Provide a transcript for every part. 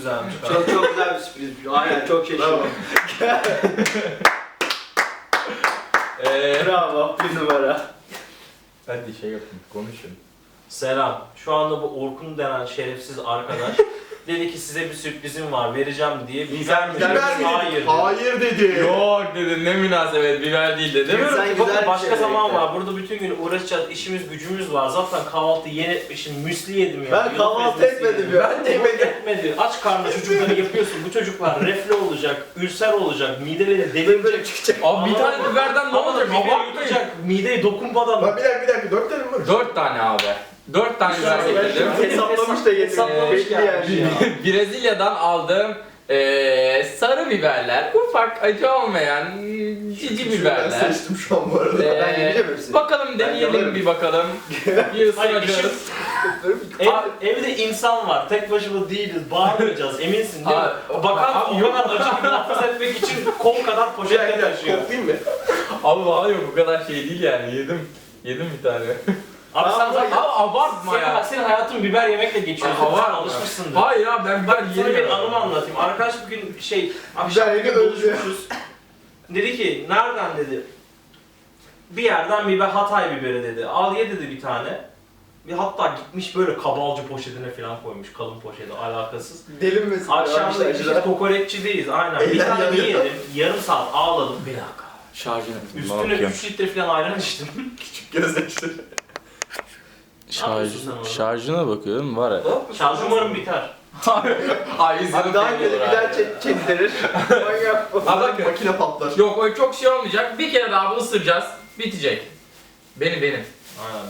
Güzelmiş. Çok çok güzel bir sürpriz. Aynen çok şaşırdım. Ee, Bravo bir numara. Hadi şey yapın, konuşun. selam. Şu anda bu Orkun denen şerefsiz arkadaş dedi ki size bir sürprizim var vereceğim diye. Biber mi? Biber dedim, mi? Hayır. dedi. Hayır dedi. Yok dedi ne münasebet biber değil dedi. Demiyorum Sen ki güzel bakın bir başka şey zaman bekle. var. Burada bütün gün uğraşacağız. işimiz gücümüz var. Zaten kahvaltı yeni etmişim. Müsli yedim ya. Ben kahvaltı etmedim yedim. ya. Ben de etmedi. Aç karnı çocukları yapıyorsun. Bu çocuklar reflü olacak, ülser olacak, mideleri delirecek. çıkacak. Abi bir tane biberden ne Ama olacak? Abartmayın. yutacak, mideyi dokunmadan. Bak bir dakika bir dakika dört tane mi var? Dört tane abi. Dört tane biber getirdim. Hesaplamış da getirdim. Hesaplamış Belli yani. ya. Brezilya'dan aldığım eee sarı biberler. Ufak acı olmayan cici Ben biberler. seçtim şu an bu arada. Eee, Ben yiyeceğim hepsini. Bakalım deneyelim yalarım. bir bakalım. Bir Hayır, ısıracağız. Ev, evde insan var. Tek başıma değiliz. Bağırmayacağız. Eminsin değil mi? Abi, Bakan abi, o kadar acı gibi muhafaza etmek için kol kadar Bir poşetle dakika taşıyor. koklayayım mı? Abi hayır bu kadar şey değil yani yedim. Yedim bir tane. Abi sen zaten Abi abartma senin, ya. senin hayatın biber yemekle geçiyor. Sen var mı? alışmışsındır. Hayır ya ben biber Bak sana bir anımı anlatayım. Arkadaş bugün şey, akşam Biber bir yedi, öldü. buluşmuşuz. Dedi ki, nereden dedi. Bir yerden biber, Hatay biberi dedi. Al ye dedi bir tane. Bir hatta gitmiş böyle kabalcı poşetine falan koymuş, kalın poşete, alakasız. Delinmesin. Akşam da işte kokoreççideyiz, aynen. Bir Eller tane yanıyor. yedim, yarım saat ağladım. Bir dakika. Şarjını Üstüne 3 litre falan ayran içtim. Küçük gözyaşları. Yapıyorsun sen orada? şarjına bakıyorum var ya. Şarj umarım biter. Ay izledim. Abi daha kötü bir daha çek çektirir. Manyak bu. Abi bak Makine patlar. Yok o çok şey olmayacak. Bir kere daha bunu ısıracağız. Bitecek. Benim benim.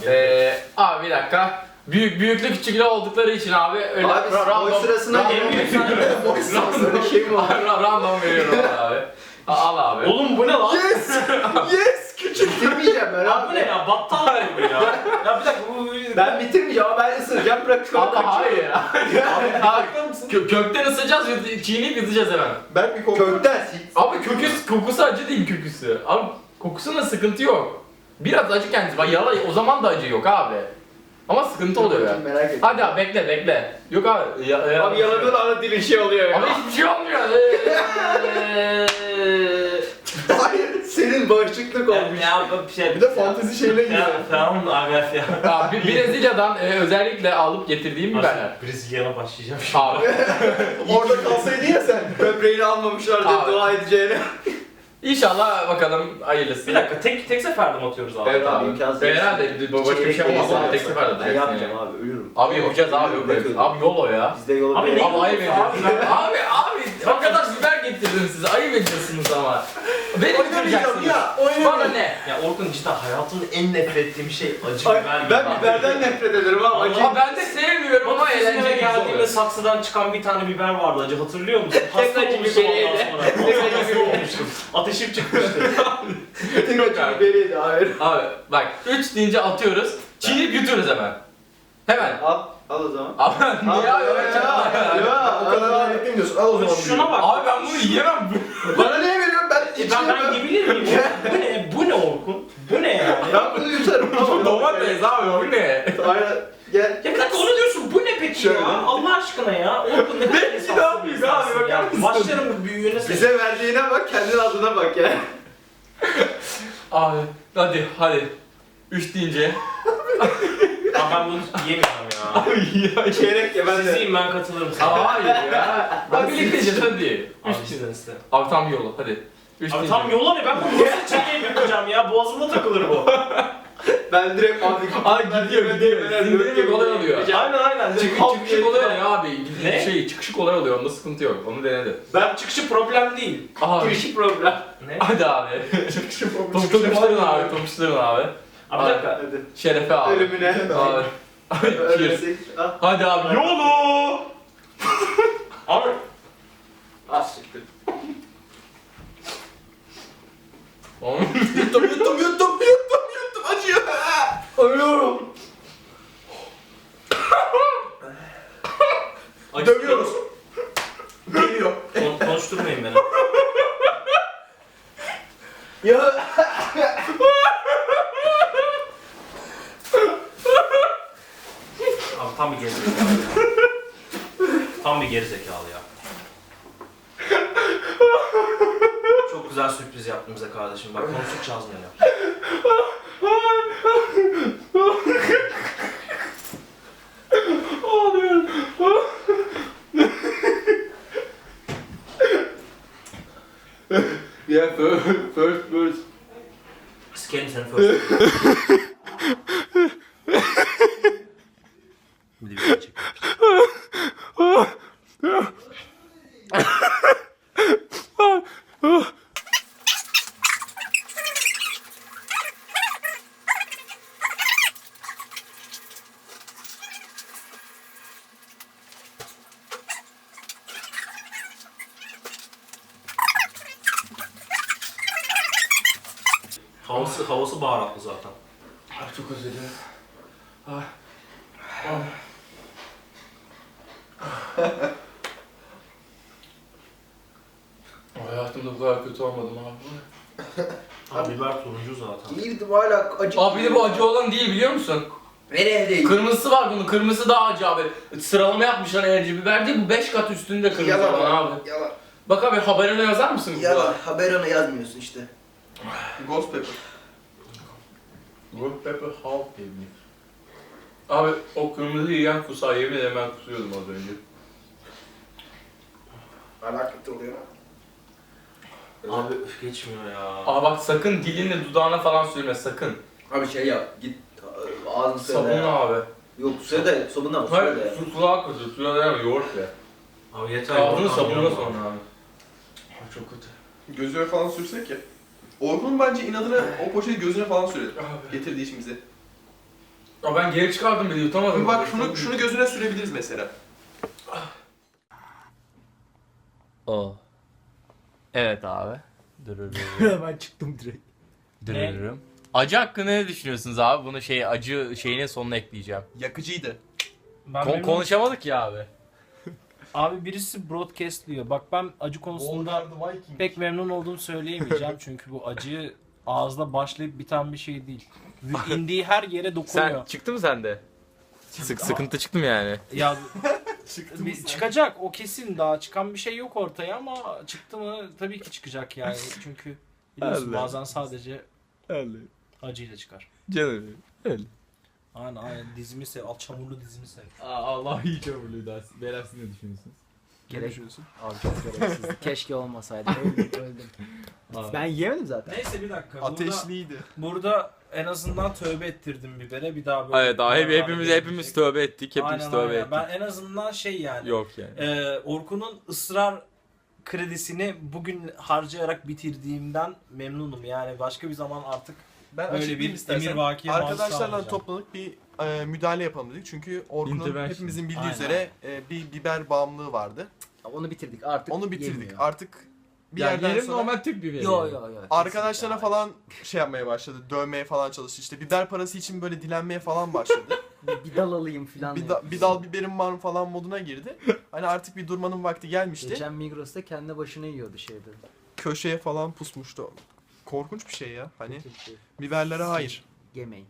Aynen. Ee, abi bir dakika. Büyük büyüklü küçüklü oldukları için abi öyle Abi ra- boy random- sırasına random- En büyük sen Boy sırasına öyle şey mi var? Ra- random veriyorum abi. Al abi. Oğlum bu ne lan? Yes! Yes! Küçük. Bitirmeyeceğim ben Ya bu ne abi. ya? Battal mı bu ya? Ya bir dakika bu... Ben bitirmeyeceğim ama ben ısıracağım bırakıyorum. Ama hayır. Abi, Abi, kö- kökten ısıracağız, yut- çiğneyip yutacağız hemen. Ben bir koklayayım. Kökten. Abi kökü, kokusu acı değil köküsü. Abi kokusunda sıkıntı yok. Biraz acı kendisi. Bak yala o zaman da acı yok abi. Ama sıkıntı oluyor ya. Merak ettim. Hadi abi bekle bekle. Yok abi. Ya, ya- Abi yaladığın anda dilin şey oluyor ya. Abi hiçbir şey olmuyor. Hayır senin bağışıklık olmuş. Ya bir şey... Bir de fantezi şeyle Ya gidiyor. tamam abi ya. abi Brezilya'dan e, özellikle alıp getirdiğim biberler. Brezilya'na başlayacağım şimdi. Abi Orada kalsaydın ya sen. Böbreğini almamışlar diye Abi. dua edeceğine. İnşallah bakalım hayırlısı. Bir dakika tek tek seferde mi atıyoruz abi? Evet Abi, imkansız. Herhalde bir- başka bir şey olmaz ama tek seferde Ben atacaksın yapacağım abi ölürüm. Abi yapacağız abi yok. Abi yol o ya. Bizde yolu Abi ne- Abi ayıp Abi. Abi abi o kadar getirdim size ayıp ediyorsunuz ama. Beni Oynamayacağım bitireceksin. ya. Bana Oynamayacağım. ne? Ya Orkun cidden hayatımda en nefret ettiğim şey acı Ay, biber. ben gibi. biberden nefret ederim ama acı. Ama ben de sevmiyorum ama Bana eğlenceli eğlenceli geldiğimde oluyor. saksıdan çıkan bir tane biber vardı acı hatırlıyor musun? Hasta acı olmuştum biberiydi. ondan sonra. Tek Ondan acı hasta biberi. olmuştum. Ateşim çıkmıştı. Tek acı biberiydi hayır. Abi bak 3 deyince atıyoruz. Çiğneyip yutuyoruz hemen. Hemen. Al, al o zaman. Abi niye al, öyle ya, ya, O kadar daha beklemiyorsun. Al o zaman. Şuna bak. Abi ben bunu yiyemem. Bana niye veriyorsun ben E ben, içiyorum. ben yiyebilir miyim? ya? bu ne? Bu ne Orkun? Bu ne yani? Ben bunu yutarım. Bu domates abi bu ne? Aynen. Gel. Ya bir dakika onu diyorsun. Bu ne peki Şöyle. ya? Allah aşkına ya. Orkun ne kadar Peki, insafsız ne yapayım bir abi, insansın bakar ya. mısın? Başlarım büyüğüne sen. Bize verdiğine bak kendin adına bak ya. Abi hadi hadi. 3 deyince. Abi ben bunu yemeyeceğim ya. Ya. Çeyrek ya ben Siz de. yiyin ben katılırım sana. Aa, Hayır ya. Abi birlikte yiyeceğiz hadi. Abi Üç sizden iste. Abi tam yolu hadi. 3 Abi tam yola ne? Ben bunu nasıl çekeyim yapacağım ya? Boğazıma takılır bu. Ben direkt abi. Ay gidiyor gidiyor. Sindirimi kolay oluyor. aynen aynen. Çık, çıkışı kolay yerine- oluyor abi. Ne? Şey çıkışı kolay oluyor. Onda sıkıntı yok. Onu denedim. Ben çıkışı problem değil. Abi. Girişi problem. Ne? Hadi abi. Top, topuşturun abi. Topuşturun abi. Abi bir dakika. Hadi. Şerefe abi. Ölümüne. Abi. Cheers. Ölmesek. Hadi abi. Yolu. Abi Az siktir. Yuttum yuttum yuttum yuttum yuttum. Acıyor. Ölüyorum. Dövüyoruz. Geliyor. kon- konuşturmayın beni. Ya. Abi tam bir gerizekalı ya. Tam bir gerizekalı ya. Çok güzel sürpriz yaptın bize kardeşim. Bak konuşacağız neler. Ağlıyorum. yeah, first, first, first. Sikerim seni first. Bir de bir şey çek. Havası, havası baharatlı zaten. Ay çok özür dilerim. Ay. Ay. Hayatımda bu kadar kötü olmadım abi. Abi biber turuncu zaten. İyiydim hala acı. Abi bir de bu acı olan değil biliyor musun? Nereye değil? Kırmızısı var bunun. Kırmızısı daha acı abi. Sıralama yapmışlar enerji biber değil bu 5 kat üstünde kırmızı Yalan olan abi. Yalan. Bak abi haberine yazar mısın? Yalan. Haber ona yazmıyorsun işte. Ghost pepper. Ghost pepper half baby. Abi o kırmızı yiyen kusar yemin ederim ben kusuyordum az önce. Hala kötü oluyor. Abi üf geçmiyor ya. Aa bak sakın dilinle dudağına falan sürme sakın. Abi şey yap. Git ağzını söyle. Sabunla abi. Yok suya da sabunla mı? Hayır Suya da. su kulağa kuzu. Suya dayanma yoğurt ya. Abi yeter. Ağzını yorgan sabunla sonra abi. Ay çok kötü. Gözüne falan sürsek ya. Orkun'un bence inadına o poşeti gözüne falan sürelim. Abi. Getirdi işimize. Aa ben geri çıkardım bile yutamadım. Bak şunu şunu gözüne sürebiliriz mesela. O. Evet abi. Dururum. ben çıktım direkt. Dururum. Acı hakkında ne düşünüyorsunuz abi? Bunu şey acı şeyine sonuna ekleyeceğim. Yakıcıydı. Ben Kon- konuşamadık ya abi. Abi birisi broadcast diyor. Bak ben acı konusunda pek memnun olduğumu söyleyemeyeceğim. Çünkü bu acı ağızda başlayıp biten bir şey değil. İndiği her yere dokunuyor. çıktı mı sende? Sık sıkıntı çıktı mı yani? Ya bir- çıkacak o kesin daha çıkan bir şey yok ortaya ama çıktı mı tabii ki çıkacak yani. Çünkü biliyorsun Allah. bazen sadece acıyla çıkar. Canım. Öyle. Aynen aynen dizimi sev. Al çamurlu dizimi sev. Allah iyi çamurluydu. Beyler siz ne düşünüyorsunuz? Gerek Abi çok gereksizdi. Keşke olmasaydı. Öldüm, öldüm. ben yemedim zaten. Neyse bir dakika. Burada, Ateşliydi. burada en azından tövbe ettirdim bibere. Bir daha böyle. Evet daha hep, hepimiz hepimiz tövbe ettik. Hepimiz Aynen, tövbe aynen. ettik. Ben en azından şey yani. Yok yani. Ee, Orkun'un ısrar kredisini bugün harcayarak bitirdiğimden memnunum. Yani başka bir zaman artık Ben açıklayayım bir emirvakiye maruz Arkadaşlarla toplanıp bir e, müdahale yapalım dedik. Çünkü Orkun'un Intervention. hepimizin bildiği Aynen. üzere e, bir biber bağımlılığı vardı. Onu bitirdik artık. Onu bitirdik. yemiyor. Artık bir yani yerden yerim sonra normal Türk biberi. Yo yo yo. arkadaşlarına kesinlikle falan şey yapmaya başladı. Dövmeye falan çalıştı. İşte biber parası için böyle dilenmeye falan başladı. Bir, bir dal alayım falan. bir, da- bir dal biberim var mı falan moduna girdi. Hani artık bir durmanın vakti gelmişti. Geçen Migros'ta kendi başına yiyordu şeyde. Köşeye falan pusmuştu. Korkunç bir şey ya. Hani şey. biberlere hayır. Yemeyin.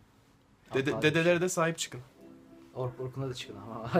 Dede, Hatta- dedelere de sahip çıkın. Ork Orkun'a da çıkın ama.